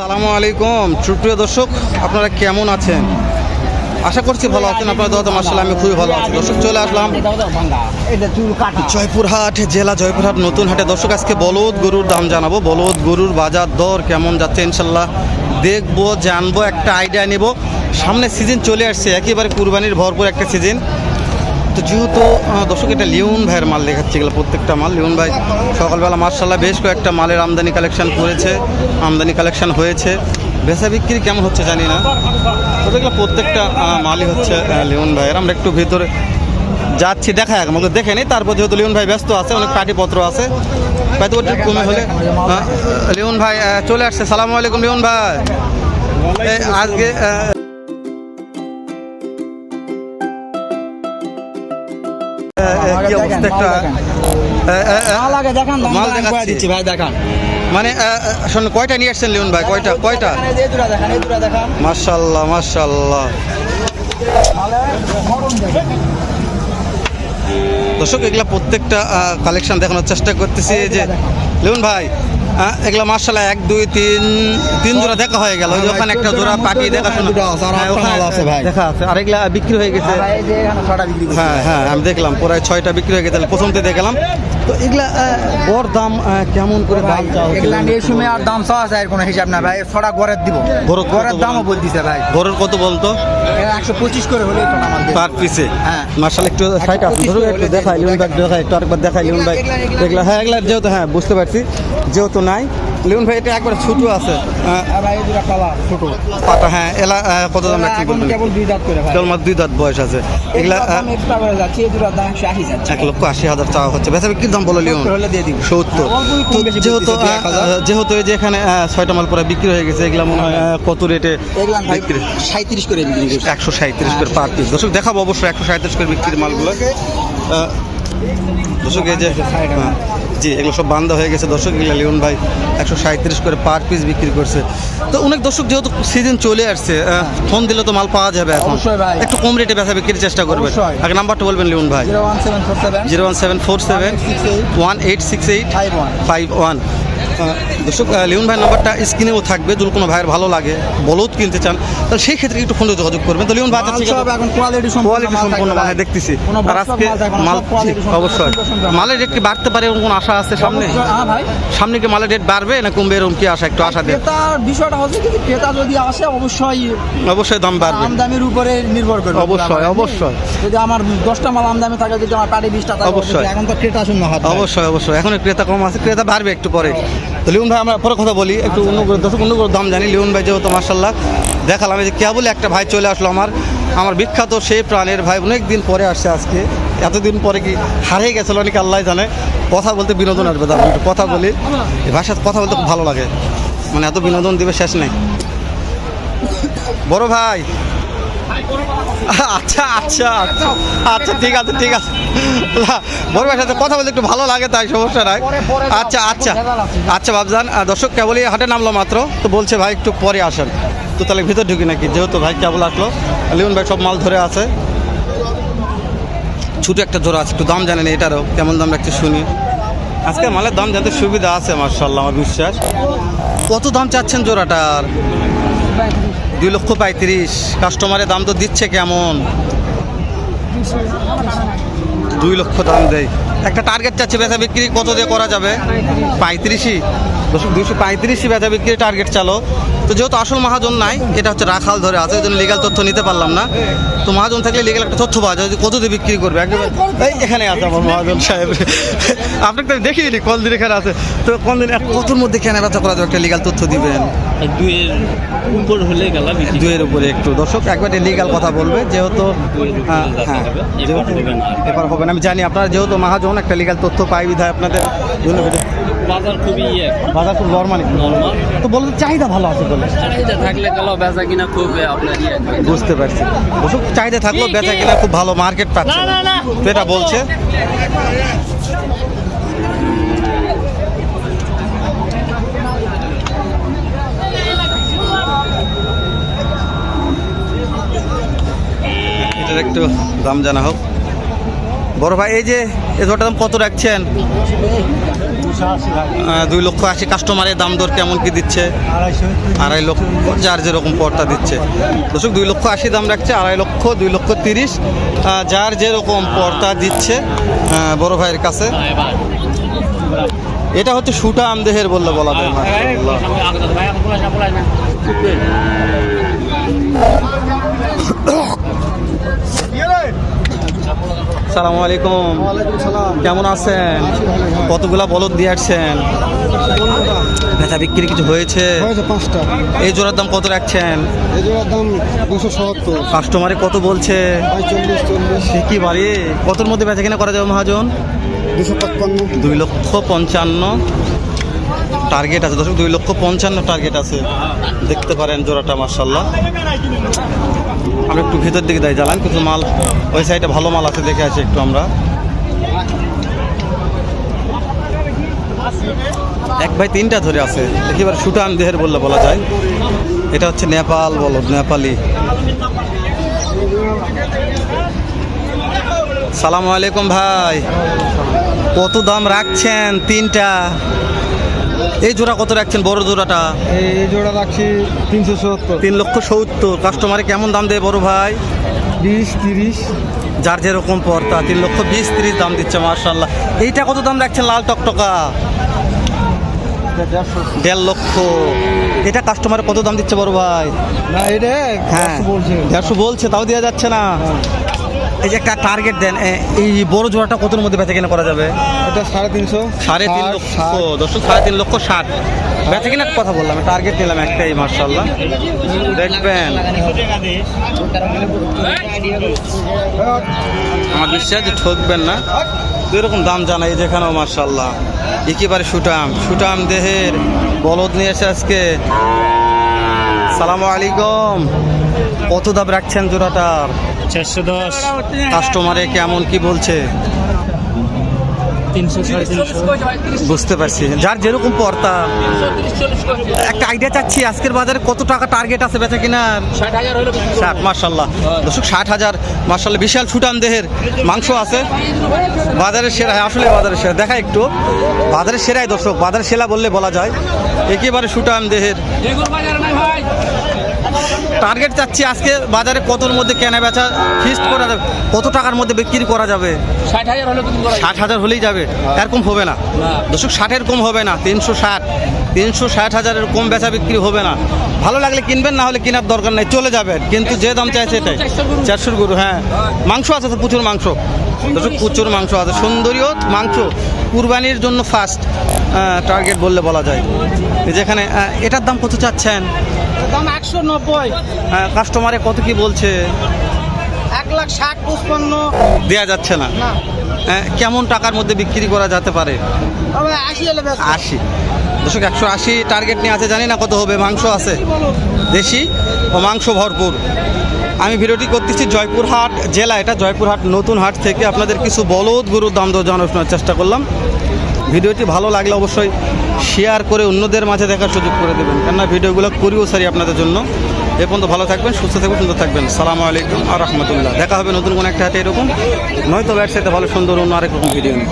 সালামু আলাইকুম। সুপ্রিয় দর্শক আপনারা কেমন আছেন? আশা করছি ভালো আছেন। আপনারা দাদা মার্শাল আমি খুবই ভালো আছি। দর্শক চলে আসলাম জয়পুরহাট জেলা জয়পুরহাট নতুন হাটে। দর্শক আজকে বলদ গরুর দাম জানাব। বলদ গরুর বাজার দর কেমন যাচ্ছে ইনশাল্লাহ দেখব জানব একটা আইডিয়া নেব। সামনে সিজন চলে আসছে একেবারে কুরবানির ভরপুর একটা সিজন তো যেহেতু দর্শক, এটা লিওন ভাইয়ের মাল দেখাচ্ছে, এগুলো প্রত্যেকটা মাল। লিওন ভাই সকালবেলা মার্শাল্লাহ বেশ কয়েকটা মালের আমদানি কালেকশন করেছে, আমদানি কালেকশন হয়েছে। বেচা বিক্রি কেমন হচ্ছে জানি না, তবে এগুলো প্রত্যেকটা মালই হচ্ছে লিওন ভাইয়ের। আমরা একটু ভিতরে যাচ্ছি, দেখা এক আমাকে দেখে নিই। তারপর যেহেতু লিওন ভাই ব্যস্ত আছে, অনেক পাটিপত্র আছে। হয়তো ওটা কমে হলে লিওন ভাই চলে আসছে। সালামু আলাইকুম লিওন ভাই। আজকে কি অবস্থা একটা আহ, আহ, আহ, মাল আগে দেখান মাল দেখাচ্ছি। দিচ্ছি ভাই দেখান। মানে শোন কয়টা নিয়ে আসছেন লিওন ভাই? কয়টা কয়টা? মার্শাল্লাহ মার্শাল্লাহ দর্শক এগুলা প্রত্যেকটা কালেকশন দেখানোর চেষ্টা করতেছি যে লিওন ভাই এগুলা মার্শাল্লাহ এক দুই তিন তিন জোড়া দেখা হয়ে গেল। ওখানে একটা জোড়া পাটি আছে, আর হ্যাঁ, আছে ভাই। দেখা আছে। আর এগুলা বিক্রি হয়ে গেছে। হ্যাঁ হ্যাঁ আমি দেখলাম প্রায় ছয়টা বিক্রি হয়ে গেছে প্রথমতে দেখলাম। তো এগুলা গড় দাম কেমন করে দাম চাওয়া? এগুলা এই সময় আর দাম চাওয়া যায় কোনো হিসাব না ভাই। ছটা গড়ের দিব। গড়ের? দামও বলতিছে ভাই। গড়ের কত বলতো? একশো পঁচিশ করে হলে পার পিসে হ্যাঁ। মার্শাল একটু সাইড আছে করে একটু দেখাই লিওন ভাই দেখাই একটু আরেকবার দেখাই লিওন ভাই। এগুলা হ্যাঁ এগুলা যেহেতু হ্যাঁ বুঝতে পারছি। যেহেতু নাই। লিওন ভাই এটা একবার ছোট আছে। ছোট। পাতা হ্যাঁ এলা কত দাম রাখছি কেবল দুই দাঁত করে কেবল মাত্র দুই দাঁত বয়স আছে। এগুলা এক লক্ষ আশি হাজার চাওয়া হচ্ছে। বেচা বিক্রির দাম বলো লিওন। সত্তর। যেহেতু যেহেতু এই যে এখানে ছয়টা মাল পরে বিক্রি হয়ে গেছে এগুলা মনে হয় কত রেটে বিক্রি? সাঁত্রিশ করে বিক্রি করছে। একশো সাঁত্রিশ করে পার পিস দর্শক দেখাবো অবশ্যই একশো সাঁত্রিশ করে বিক্রির মালগুলো। আহ, দর্শক এই যে হ্যাঁ, জি এগুলো সব বান্ধা হয়ে গেছে। দর্শক এগুলো লিওন ভাই একশো সাঁত্রিশ করে পার পিস বিক্রি করছে। তো অনেক দর্শক যেহেতু সিজন চলে আসছে ফোন দিলে তো মাল পাওয়া যাবে এখন। একটু কম রেটে ব্যথা বিক্রির চেষ্টা করবে। আগে নাম্বারটা বলবেন লিওন ভাই। Zero one seven four seven zero one seven four seven one eight six eight five one দর্শক আহ, লিওন ভাই নাম্বারটা স্ক্রিনেও থাকবে যদি কোনো ভাইয়ের ভালো লাগে বলদ কিনতে চান তাহলে সেই ক্ষেত্রে একটু ফোনে যোগাযোগ করবেন। তো লিওন ভাই আচ্ছা, এখন কোয়ালিটি সম্পূর্ণ মানে ভাই। দেখতেছি। আর আজকে মাল অবশ্যই। মালের রেট কি বাড়তে পারে এরকম কোনো আশা আছে সামনে? হ্যাঁ ভাই। সামনে কি মালের রেট বাড়বে না কমবে এরকম কি আশা একটু আশা দেন। ক্রেতার বিষয়টা হচ্ছে কি ক্রেতা যদি আসে অবশ্যই অবশ্যই দাম বাড়বে। আমদামির উপরে নির্ভর করবে। অবশ্যই, অবশ্যই। যদি আমার দশটা মাল আমদামি থাকে যদি আমার পাটি বিশটা থাকে অবশ্যই। এখন তো ক্রেতা শূন্য ভাই। অবশ্যই অবশ্যই। এখন ক্রেতা কম আছে ক্রেতা বাড়বে একটু পরে। তো লিওন ভাই, আমরা পরে কথা বলি। একটু অন্য করে দর্শক, অন্য করে দাম জানি। লিওন ভাই যেহেতু মার্শাল্লাহ দেখালাম, এই যে কেবল একটা ভাই চলে আসলো আমার। আমার বিখ্যাত সেই প্রাণের ভাই অনেক দিন পরে আসছে আজকে। এতদিন পরে কি হারিয়ে গেছিল অনেক আল্লাহ জানে। কথা বলতে বিনোদন আসবে দাম একটু কথা বলি। এই ভাষার কথা বলতে খুব ভালো লাগে। মানে এত বিনোদন দিবে শেষ নেই। বড় ভাই আচ্ছা আচ্ছা আচ্ছা। আচ্ছা ঠিক আছে ঠিক আছে। বড় ভাইয়ের সাথে কথা বলতে একটু ভালো লাগে তাই সমস্যা নাই। আচ্ছা আচ্ছা। আচ্ছা বাবজান দর্শক কেবলই হাটে নামলো মাত্র তো বলছে ভাই একটু পরে আসেন। তো তাহলে ভিতর ঢুকি নাকি? যেহেতু ভাই কেবল আসলো লিমন ভাই সব মাল ধরে আছে। ছোটো একটা জোড়া আছে একটু দাম জানেন এটারও কেমন দাম রাখছে শুনি। আজকে মালের দাম জানতে সুবিধা আছে মার্শাল্লাহ আমার বিশ্বাস। কত দাম চাচ্ছেন জোড়াটার? দুই লক্ষ পঁয়ত্রিশ। কাস্টমারের দাম তো দিচ্ছে কেমন? দুই লক্ষ দাম দেয়। একটা টার্গেট চাচ্ছে বেচা বিক্রি কত দিয়ে করা যাবে? পঁয়ত্রিশই। দুইশো পঁয়ত্রিশই বেচা বিক্রি টার্গেট চালো। তো যেহেতু আসল মহাজন নাই এটা হচ্ছে রাখাল ধরে আছে ওই জন্য লিগাল তথ্য নিতে পারলাম না। তো মহাজন থাকলে লিগাল একটা তথ্য পাওয়া যায় যে কত দিয়ে বিক্রি করবে। একেবারে এই এখানে আছে আমার মহাজন সাহেব। আপনাকে তো আমি দেখিনি কোন দিন এখানে আছে। তো কোন দিন কতর মধ্যে কেনা বেচা করা যাবে একটা লিগাল তথ্য দিবেন। দুয়ের উপর হলে গেলা বিক্রি উপরে একটু। দর্শক একবারে লিগাল কথা বলবে যেহেতু হ্যাঁ, হ্যাঁ, এবার হবে না। আমি জানি আপনারা যেহেতু মহাজন একটা লিগাল তথ্য পাই বিধায় আপনাদের জন্য? বাজার খুবই ইয়ে। বাজার খুব নর্মাল নর্মাল তো বলতে চাহিদা ভালো আছে বলে। চাহিদা থাকলে গেল বেচা কিনা খুব আপনার ইয়ে বুঝতে পারছি। দর্শক চাহিদা থাকলেও বেচা কিনা খুব ভালো মার্কেট পাচ্ছে তো এটা বলছে। এটার একটু দাম জানা হোক। বড় ভাই, এই যে এই দাম কত রাখছেন? দুই লক্ষ আশি কাস্টমারের দাম দর কেমন কি দিচ্ছে? আড়াই লক্ষ, যার যেরকম পর্তা দিচ্ছে। দর্শক, দুই লক্ষ আশি দাম রাখছে, আড়াই লক্ষ, দুই লক্ষ তিরিশ যার যেরকম পর্তা দিচ্ছে বড় ভাইয়ের কাছে। এটা হচ্ছে সুটা আমদেহের বললে বলা যায়। সালামু আলাইকুম। কেমন আছেন? কতগুলা বলদ দিয়ে আসছেন? বেচা বিক্রি কিছু হয়েছে? এই জোড়ার দাম কত রাখছেন? এই জোড়ার দাম দুশো সত্তর। কাস্টমারে কত বলছে? সে কি বাড়ি? কতর মধ্যে বেচা কিনা করা যাবে মহাজন? দুশো দুই লক্ষ পঞ্চান্ন। টার্গেট আছে দর্শক দুই লক্ষ পঞ্চান্ন টার্গেট আছে। দেখতে পারেন জোড়াটা মার্শাল্লাহ আমরা একটু ভিতর দিকে যাই, জ্বালান কিছু মাল। ওই সাইডে ভালো মাল আছে, দেখে আছি একটু আমরা। এক ভাই তিনটা ধরে আছে। একেবারে সুটান দেহের বললে বলা যায়। এটা হচ্ছে নেপাল বলো, নেপালি। সালামু আলাইকুম ভাই। কত দাম রাখছেন তিনটা? এই জোড়া কত রাখছেন? বড় জোড়াটা? এই জোড়া রাখছি তিনশো সত্তর। তিন লক্ষ সত্তর। কাস্টমারে কেমন দাম দেয় বড় ভাই? বিশ তিরিশ। যার যেরকম পর্তা তিন লক্ষ বিশ তিরিশ দাম দিচ্ছে মার্শাল্লাহ এইটা কত দাম রাখছেন লাল টকটকা? দেড় লক্ষ। এটা কাস্টমারে কত দাম দিচ্ছে বড় ভাই? না এটা হ্যাঁ দেড়শো বলছে। তাও দেওয়া যাচ্ছে না। এই যে একটা টার্গেট দেন এই বড় জোড়াটা কতর মধ্যে বেচা কেনা করা যাবে? এটা সাড়ে তিনশো সাড়ে তিন লক্ষ দর্শক সাড়ে তিন লক্ষ ষাট। বেচা কিনার কথা বললাম টার্গেট নিলাম একটাই মার্শাল্লাহ দেখবেন। আমার বিশ্বাস যে ঠকবেন না। দুই রকম দাম জানাই যেখানেও মার্শাল্লাহ একেবারে সুটাম সুটাম দেহের বলদ নিয়ে এসে আজকে। সালাম আলাইকুম। কত দাম রাখছেন জোড়াটার চারশো দশ। কাস্টমারে কেমন কি বলছে? বুঝতে পারছি। যার যেরকম পর্তা একটা আইডিয়া চাচ্ছি আজকের বাজারে কত টাকা টার্গেট আছে বেচা কিনার ষাট মার্শাল্লাহ দর্শক ষাট হাজার মার্শাল্লাহ বিশাল সুটান দেহের মাংস আছে। বাজারের সেরা হ্যাঁ, আসলে বাজারের সেরা। দেখা একটু। বাজারের সেরাই দর্শক বাজারের সেরা বললে বলা যায়। একেবারে সুটান দেহের। টার্গেট চাচ্ছি আজকে বাজারে কতর মধ্যে কেনা বেচা ফিস্ট করা যাবে? কত টাকার মধ্যে বিক্রি করা যাবে? ষাট হাজার হলো ষাট হাজার হলেই যাবে। এরকম হবে না। দর্শক ষাটের কম হবে না তিনশো ষাট। তিনশো ষাট হাজারের কম বেচা বিক্রি হবে না। ভালো লাগলে কিনবেন না হলে কেনার দরকার নেই চলে যাবেন। কিন্তু যে দাম চাইছে এটাই। চারশোর গরু হ্যাঁ। মাংস আছে তো প্রচুর মাংস। দর্শক প্রচুর মাংস আছে। সুন্দরীয় মাংস। কুরবানির জন্য ফার্স্ট টার্গেট বললে বলা যায়। যেখানে এটার দাম কত চাচ্ছেন? দাম একশো নব্বই। কাস্টমারে কত কি বলছে? এক লাখ ষাট পঁচপান্ন। দেওয়া যাচ্ছে না। না। কেমন টাকার মধ্যে বিক্রি করা যেতে পারে? আশি দর্শক একশো আশি টার্গেট নিয়ে আছে জানি না কত হবে মাংস আছে। দেশি ও মাংস ভরপুর। আমি ভিডিওটি করতেছি জয়পুরহাট জেলা এটা জয়পুরহাট নতুন হাট থেকে। আপনাদের কিছু বলদ গরুর দাম দর জানানোর চেষ্টা করলাম। ভিডিওটি ভালো লাগলে অবশ্যই শেয়ার করে অন্যদের মাঝে দেখার সুযোগ করে দেবেন। কেননা ভিডিওগুলো করিও সারি আপনাদের জন্য। এ পর্যন্ত ভালো থাকবেন, সুস্থ থাকবেন, সুন্দর থাকবেন। সালামু আলাইকুম আর রহমতুল্লাহ। দেখা হবে নতুন কোনো একটা হাতে এরকম। নয়তো ব্যবসাতে ভালো, সুন্দর, অন্য আরেক রকম ভিডিও নিয়ে।